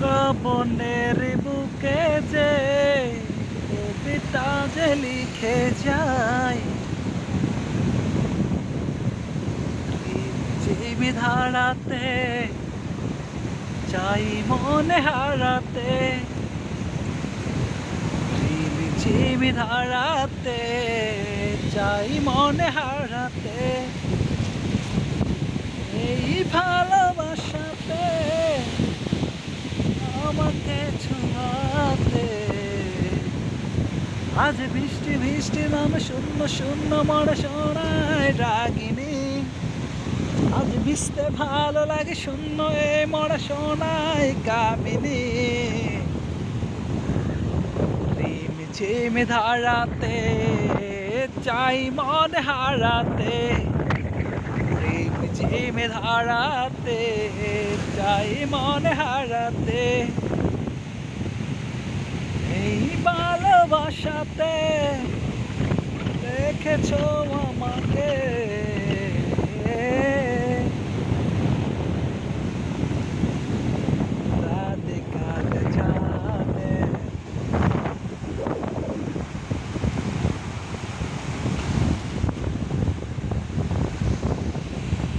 শ্রবণের বুকে যে কবিতা যে লিখে যায়। জীবি ধারাতে, চাই মনে হারাতে। ঝিমি ধারাতে, চাই মনে হারাতে। এই ভালোবাসাতে ছোঁয়াতে আজ বৃষ্টি বৃষ্টি নাম শূন্য শূন্য মরে শোনায় রাগিনী। আজ ভিজতে ভালো লাগে শূন্য এ মরা শোনায় কামিনী। ঝিম ধারাতে, চাই মন হারাতে। রিম ঝিম ধারাতে, চাই মন হারাতে এই দেখেছ আমাকে?